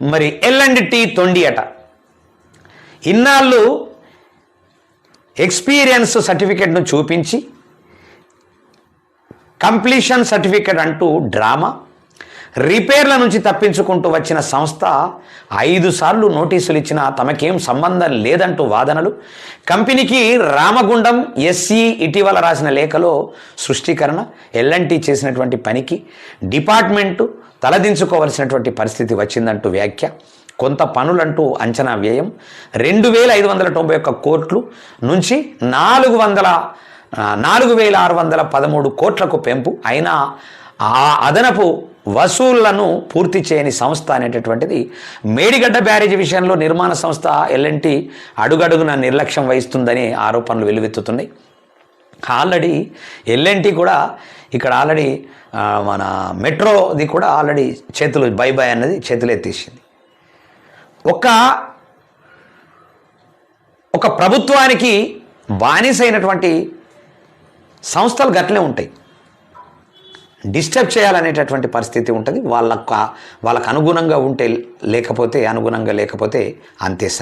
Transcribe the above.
మరి L and tea తొండి అట. ఇన్నాళ్ళు ఎక్స్పీరియన్స్ సర్టిఫికెట్ను చూపించి కంప్లీషన్ సర్టిఫికెట్ అంటూ డ్రామా రిపేర్ల నుంచి తప్పించుకుంటూ వచ్చిన సంస్థ ఐదు సార్లు నోటీసులు ఇచ్చినా తమకేం సంబంధం లేదంటూ వాదనలు. కంపెనీకి రామగుండం ఎస్సీ ఇటీవల రాసిన లేఖలో సృష్టికరణ ఎల్ఎన్టీ చేసినటువంటి పనికి డిపార్ట్మెంటు తలదించుకోవలసినటువంటి పరిస్థితి వచ్చిందంటూ వ్యాఖ్య. కొంత పనులంటూ అంచనా వ్యయం. రెండు వేల ఐదు వందల తొంభై ఒక్క కోట్లు నుంచి నాలుగు వందల నాలుగు వేల ఆరు వందల పదమూడు కోట్లకు పెంపు. అయినా ఆ అదనపు వసూళ్ళను పూర్తి చేయని సంస్థ అనేటటువంటిది మేడిగడ్డ బ్యారేజ్ విషయంలో నిర్మాణ సంస్థ ఎల్ఎన్టీ అడుగడుగున నిర్లక్ష్యం వహిస్తుందని ఆరోపణలు వెలువెత్తుతున్నాయి ఆల్రెడీ ఎల్ఎన్టీ కూడా ఇక్కడ ఆల్రెడీ మన మెట్రోది కూడా ఆల్రెడీ చేతులు బై బై అన్నది చేతులు ఎత్తేసింది ఒక ఒక ప్రభుత్వానికి బానిసైనటువంటి సంస్థలు గట్లే ఉంటాయి. డిస్టర్బ్ చేయాలనేటటువంటి పరిస్థితి ఉంటుంది. వాళ్ళ వాళ్ళకు అనుగుణంగా ఉంటే లేకపోతే అనుగుణంగా లేకపోతే అంతే సంగతి.